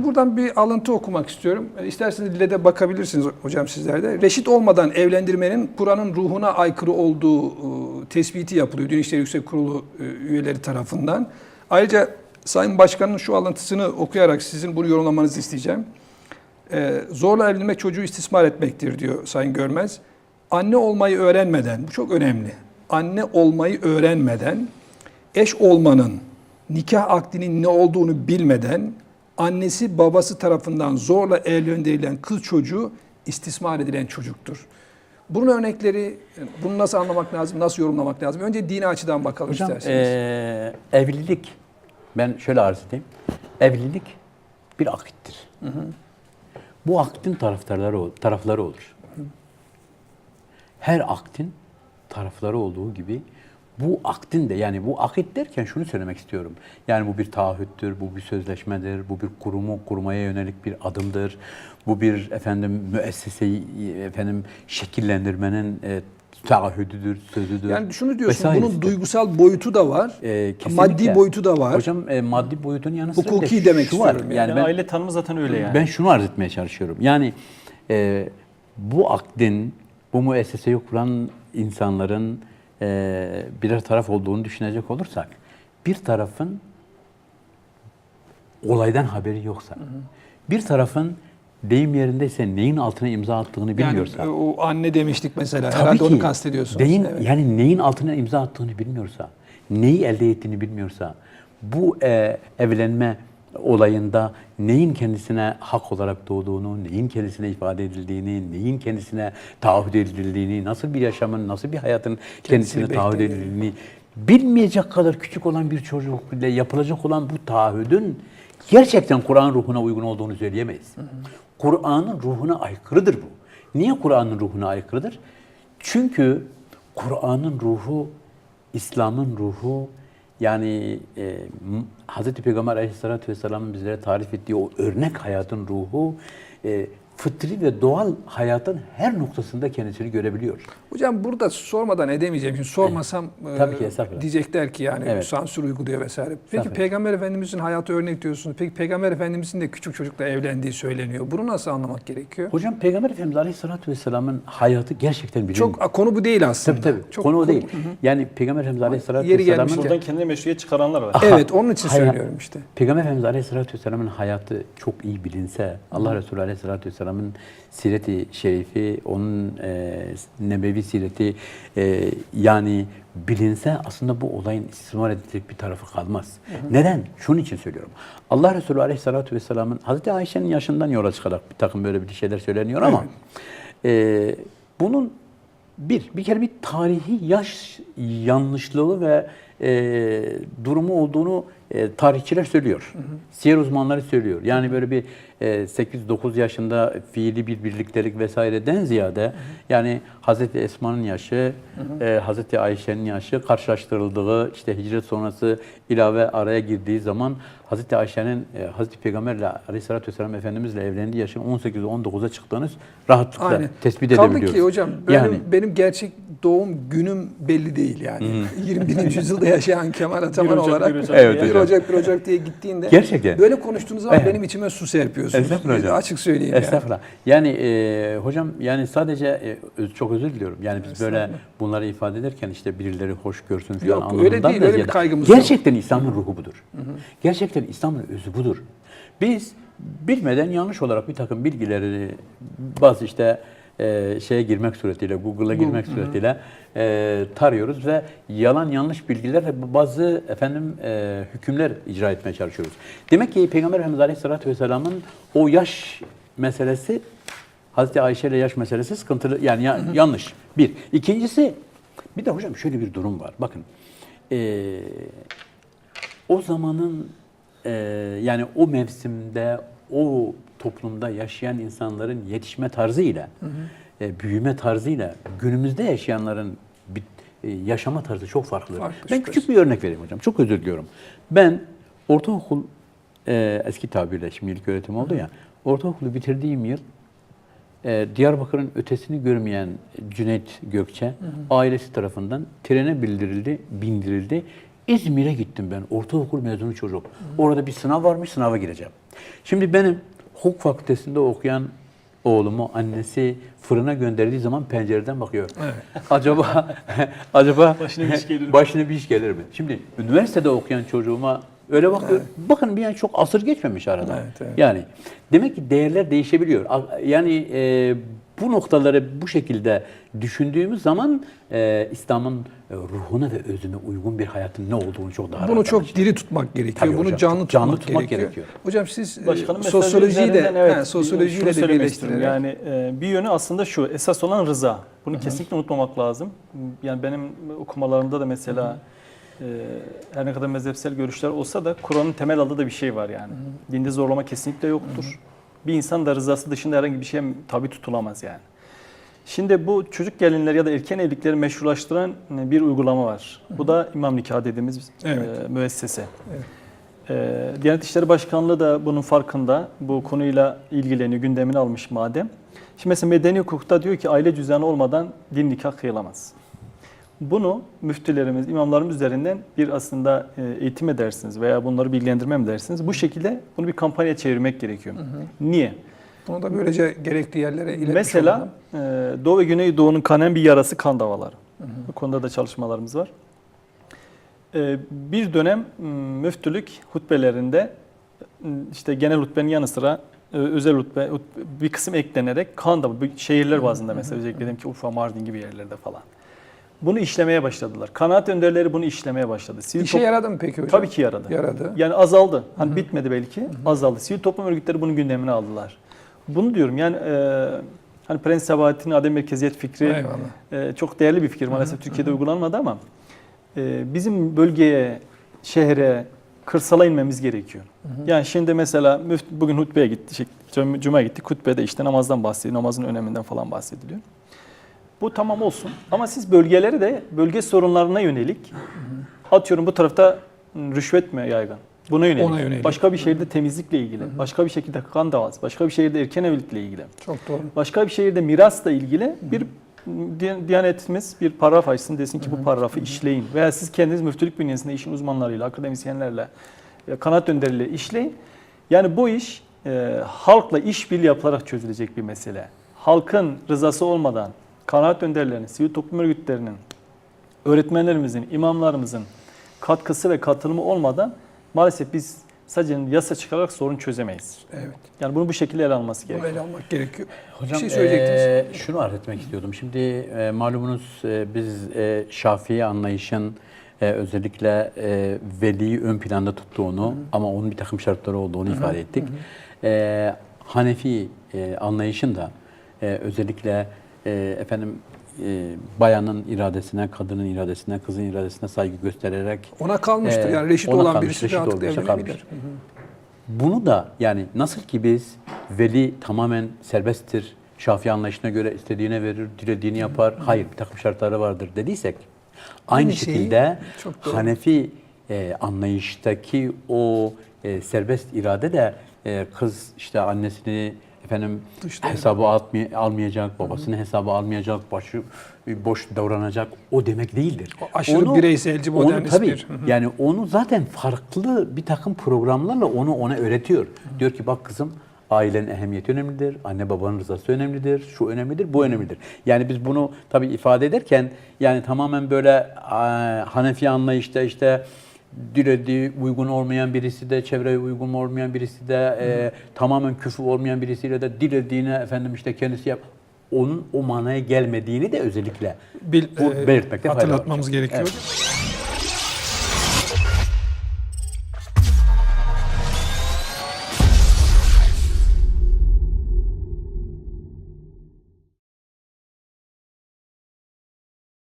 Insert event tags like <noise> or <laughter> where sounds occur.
Şimdi buradan bir alıntı okumak istiyorum. E, İsterseniz dile de bakabilirsiniz hocam sizler de. Reşit olmadan evlendirmenin Kur'an'ın ruhuna aykırı olduğu e, tespiti yapılıyor. Din İşleri Yüksek Kurulu e, üyeleri tarafından. Ayrıca Sayın Başkan'ın şu alıntısını okuyarak sizin bunu yorumlamanızı isteyeceğim. Zorla evlenmek çocuğu istismar etmektir diyor Sayın Görmez. Anne olmayı öğrenmeden, bu çok önemli. Anne olmayı öğrenmeden, eş olmanın, nikah akdinin ne olduğunu bilmeden, annesi babası tarafından zorla evlendirilen kız çocuğu istismar edilen çocuktur. Bunun örnekleri, bunu nasıl anlamak lazım, nasıl yorumlamak lazım? Önce dini açıdan bakalım Hocam isterseniz. eee, evlilik, ben şöyle arz edeyim. Evlilik bir akittir. Bu aktin taraftarları, tarafları olur. Her aktin tarafları olduğu gibi bu aktin de yani bu akit derken şunu söylemek istiyorum. Yani bu bir taahhüttür, bu bir sözleşmedir, bu bir kurumu kurmaya yönelik bir adımdır. Bu bir efendim müesseseyi efendim şekillendirmenin e, taahhüdüdür, sözüdür. Yani şunu diyorsun, bunun duygusal boyutu da var, kesinlikle. maddi boyutu da var. Hocam e, maddi boyutun yanı sıra bir de Hukuki demek şu var. Yani, Yani ben, aile tanımı zaten öyle yani. ben şunu arz etmeye çalışıyorum. Yani e, bu akdin, bu müesseseyi kuran insanların e, birer taraf olduğunu düşünecek olursak, bir tarafın olaydan haberi yoksa, bir tarafın deyim yerindeyse neyin altına imza attığını bilmiyorsa, Yani o anne demiştik mesela. Tabii Herhalde ki onu kastediyorsunuz. Deyin, Evet. Yani neyin altına imza attığını bilmiyorsa, neyi elde ettiğini bilmiyorsa, bu e, evlenme olayında neyin kendisine hak olarak doğduğunu, neyin kendisine ifade edildiğini, neyin kendisine taahhüt edildiğini, nasıl bir yaşamın, nasıl bir hayatın kendisine taahhüt beklediğini. edildiğini bilmeyecek kadar küçük olan bir çocuk ile yapılacak olan bu taahhüdün gerçekten Kur'an ruhuna uygun olduğunu söyleyemeyiz. Kur'an'ın ruhuna aykırıdır bu. Niye Kur'an'ın ruhuna aykırıdır? Çünkü Kur'an'ın ruhu, İslam'ın ruhu, yani e, Hz. Peygamber Aleyhisselatü Vesselam'ın bizlere tarif ettiği o örnek hayatın ruhu, e, fıtri ve doğal hayatın her noktasında kendisini görebiliyor. Hocam burada sormadan edemeyeceğim. Şimdi sormasam e, Tabii ki, estağfurullah. diyecekler ki yani Evet. sansür uyguluyor vesaire. Peki. Peygamber Efendimizin hayatı örnek diyorsunuz. Peki Peygamber Efendimizin de küçük çocukla evlendiği söyleniyor. Bunu nasıl anlamak gerekiyor? Hocam Peygamber Efendimiz Aleyhisselatü Vesselam'ın hayatı gerçekten bilinmiyor. Çok konu bu değil aslında. Tabii tabii. Çok Konu o değil. Hı hı. Yani Peygamber Efendimiz Aleyhisselatü Yeri Vesselam'ın Buradan kendine meşruiyet çıkaranlar var. Evet onun için Hayat- söylüyorum işte. Peygamber Efendimiz Aleyhisselatü Vesselam'ın hayatı çok iyi bilinse, Allah Resulü Aleyhisselatü Vesselam'ın sireti şerifi, onun e, nebevi sireti e, yani bilinse aslında bu olayın istismar edilecek bir tarafı kalmaz. Neden? Şunun için söylüyorum. Allah Resulü Aleyhisselatü Vesselam'ın Hazreti Ayşe'nin yaşından yola çıkarak bir takım böyle bir şeyler söyleniyor ama e, bunun bir, bir kere bir tarihi yaş yanlışlığı ve e, durumu olduğunu e, tarihçiler söylüyor. Siyer uzmanları söylüyor. Yani böyle bir e, 8-9 yaşında fiili bir birliktelik vesaireden ziyade yani Hazreti Esma'nın yaşı, e, Hazreti Ayşe'nin yaşı karşılaştırıldığı işte hicret sonrası ilave araya girdiği zaman Hazreti Ayşe'nin e, Hazreti Peygamberle Aleyhisselatü Vesselam Efendimizle evlendiği yaşın 18-19'a çıktığını rahatlıkla Aynen. tespit Kaldı edebiliyoruz. ki hocam benim, yani benim gerçek doğum günüm belli değil yani. 21. <laughs> yüzyılda yaşayan Kemal Ataman 1 Ocak, olarak 1 Ocak Evet 1 hocam. Ocak 1 Ocak diye gittiğinde Gerçekten. böyle konuştuğunuz zaman Evet. benim içime su serpiyorsunuz. Estağfurullah hocam. Açık söyleyeyim yani. Estağfurullah. Yani e, hocam yani sadece e, çok özür diliyorum. Yani biz böyle bunları ifade ederken işte birileri hoş görsün falan Yok, anlamından öyle değil, öyle bir kaygımız yok. Gerçekten İslam'ın ruhu budur. Gerçekten İslam'ın özü budur. Biz bilmeden yanlış olarak bir takım bilgileri bazı işte e, şeye girmek suretiyle, Google'a girmek suretiyle e, tarıyoruz ve yalan yanlış bilgilerle bazı efendim e, hükümler icra etmeye çalışıyoruz. Demek ki Peygamber Efendimiz Aleyhisselatü Vesselam'ın o yaş meselesi Hazreti Ayşe ile yaş meselesi sıkıntılı yani ya- yanlış. Bir. İkincisi bir de hocam şöyle bir durum var. Bakın eee, o zamanın eee, yani o mevsimde o toplumda yaşayan insanların yetişme tarzıyla e, büyüme tarzıyla günümüzde yaşayanların bir, e, yaşama tarzı çok farklı. Farklı, ben şüphesiz. küçük bir örnek vereyim hocam. Çok özür diliyorum. Ben ortaokul e, eski tabirle şimdi ilk öğretim oldu ya. Ortaokulu bitirdiğim yıl e, Diyarbakır'ın ötesini görmeyen Cüneyt Gökçe ailesi tarafından trene bildirildi, bindirildi. İzmir'e gittim ben. Ortaokul mezunu çocuk. Orada bir sınav varmış, sınava gireceğim. Şimdi benim hukuk fakültesinde okuyan oğlumu annesi fırına gönderdiği zaman pencereden bakıyor. Evet. <laughs> Acaba acaba Başına bir iş gelir mi? başına bir iş gelir mi? Şimdi üniversitede okuyan çocuğuma öyle bakıyor. Bakın bir yani çok asır geçmemiş arada. Evet, evet. Yani demek ki değerler değişebiliyor. Yani e, bu noktaları bu şekilde düşündüğümüz zaman e, İslam'ın e, ruhuna ve özüne uygun bir hayatın ne olduğunu çok daha Bunu çok diri tutmak gerekiyor. Tabii Bunu hocam, canlı, çok canlı tutmak, tutmak gerekiyor. gerekiyor. Hocam siz e, Başkanım sosyolojiyi de evet, he, sosyolojiyi şunu de birleştirerek. Yani e, bir yönü aslında şu, esas olan rıza. Bunu kesinlikle unutmamak lazım. Yani benim okumalarımda da mesela e, her ne kadar mezhepsel görüşler olsa da Kur'an'ın temel aldığı da bir şey var yani. Dinde zorlama kesinlikle yoktur. Bir insan da rızası dışında herhangi bir şeye tabi tutulamaz yani. Şimdi bu çocuk gelinler ya da erken evlilikleri meşrulaştıran e, bir uygulama var. Bu da imam nikahı dediğimiz Evet. e, müessese. Evet. Ee, Diyanet İşleri Başkanlığı da bunun farkında. Bu konuyla ilgileniyor, gündemine almış madem. Şimdi mesela medeni hukukta diyor ki aile cüzdanı olmadan din nikah kıyılamaz. Bunu müftülerimiz, imamlarımız üzerinden bir aslında e, eğitim edersiniz veya bunları bilgilendirme mi dersiniz? Bu şekilde bunu bir kampanya çevirmek gerekiyor. Niye? Bunu da böylece gerekli yerlere iletmiş Mesela olalım. e, Doğu ve Güneydoğu'nun kanayan bir yarası kan davaları. Bu konuda da çalışmalarımız var. E, bir dönem müftülük hutbelerinde işte genel hutbenin yanı sıra özel hutbe hut- bir kısım eklenerek kan bu şehirler bazında mesela özellikle diyelim ki Urfa, Mardin gibi yerlerde falan. Bunu işlemeye başladılar. Kanaat önderleri bunu işlemeye başladı. Sivil İşe yaradı mı peki hocam? Tabii ki yaradı. Yaradı. Yani azaldı. Hani bitmedi belki. Azaldı. Sivil toplum örgütleri bunun gündemine aldılar. Bunu diyorum yani e, hani Prens Sabahattin adem merkeziyet fikri Eyvallah. e, çok değerli bir fikir. Maalesef Türkiye'de uygulanmadı ama e, bizim bölgeye, şehre, kırsala inmemiz gerekiyor. Yani şimdi mesela müft, bugün hutbeye gitti, şey, cum- cuma gittik. Hutbede işte namazdan bahsediyor, namazın öneminden falan bahsediliyor. Bu tamam olsun ama siz bölgeleri de bölge sorunlarına yönelik atıyorum bu tarafta rüşvet mi yaygın? Buna yönelik. Ona yönelik. Başka bir şehirde temizlikle ilgili. Başka bir şekilde kan davası. Başka bir şehirde erken evlilikle ilgili. Çok doğru. Başka bir şehirde mirasla ilgili bir Di- Diyanetimiz bir paragraf açsın desin ki bu paragrafı işleyin. Veya siz kendiniz müftülük bünyesinde işin uzmanlarıyla, akademisyenlerle, e, kanaat önderiyle işleyin. Yani bu iş e, halkla işbirliği yapılarak çözülecek bir mesele. Halkın rızası olmadan kanaat önderlerinin, sivil toplum örgütlerinin, öğretmenlerimizin, imamlarımızın katkısı ve katılımı olmadan maalesef biz sadece yasa çıkararak sorun çözemeyiz. Evet. Yani bunu bu şekilde ele alması Bunu gerekiyor. ele almak gerekiyor. Hocam bir şey söyleyecektiniz. eee, şunu arz etmek istiyordum. Şimdi eee, malumunuz eee, biz eee Şafii anlayışın eee, özellikle eee veliyi ön planda tuttuğunu ama onun bir takım şartları olduğunu ifade ettik. Eee, Hanefi eee, anlayışın da eee, özellikle eee, efendim eee, bayanın iradesine, kadının iradesine, kızın iradesine saygı göstererek Ona kalmıştır. Ee, yani reşit olan kalmış, birisi reşit rahatlıkla evlenebilir. Bunu da yani nasıl ki biz veli tamamen serbesttir, Şafii anlayışına göre istediğine verir, dilediğini yapar. Hayır bir takım şartları vardır dediysek. Aynı, Aynı şekilde. Hanefi e, anlayıştaki o e, serbest irade de e, kız işte annesini efendim Dışlayacak. hesabı atmay- almayacak, babasını hesabı almayacak, başı boş davranacak o demek değildir. O aşırı bireyselci, onu modernist tabii, bir- yani onu zaten farklı bir takım programlarla onu ona öğretiyor. Diyor ki bak kızım ailenin ehemmiyeti önemlidir, anne babanın rızası önemlidir, şu önemlidir, bu önemlidir. Yani biz bunu tabii ifade ederken yani tamamen böyle a, Hanefi anlayışta işte dilediği uygun olmayan birisi de çevreye uygun olmayan birisi de e, tamamen küfür olmayan birisiyle de dilediğine efendim işte kendisi yap onun o manaya gelmediğini de özellikle Bil, bu e, belirtmekte fayda var. hatırlatmamız gerekiyor. Evet.